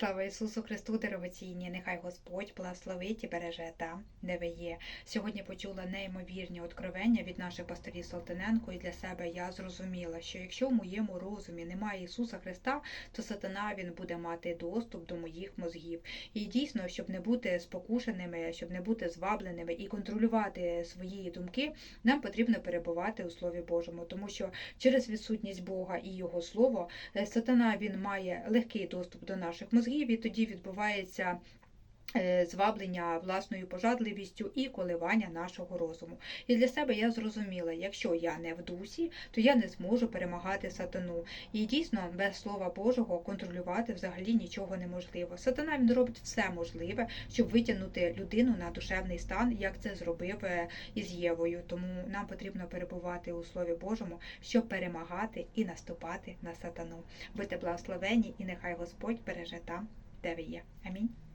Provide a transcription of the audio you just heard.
Слава Ісусу Христу, дорогоцінні! Нехай Господь благословить і береже там, де ви є. Сьогодні почула неймовірні откровення від наших пасторів Салтаненко, і для себе я зрозуміла, що якщо в моєму розумі немає Ісуса Христа, то сатана він буде мати доступ до моїх мозгів. І дійсно, щоб не бути спокушеними, щоб не бути звабленими і контролювати свої думки, нам потрібно перебувати у Слові Божому, тому що через відсутність Бога і Його Слово е, сатана він має легкий доступ до наших мозгів, і тоді відбувається. Е, Зваблення власною пожадливістю і коливання нашого розуму. І для себе я зрозуміла, якщо я не в дусі, то я не зможу перемагати сатану. І дійсно, без слова Божого контролювати взагалі нічого неможливо. Сатана він робить все можливе, щоб витягнути людину на душевний стан, як це зробив е, із Євою. Тому нам потрібно перебувати у Слові Божому, щоб перемагати і наступати на сатану. Будьте благословені, і нехай Господь береже там, де ви є. Амінь.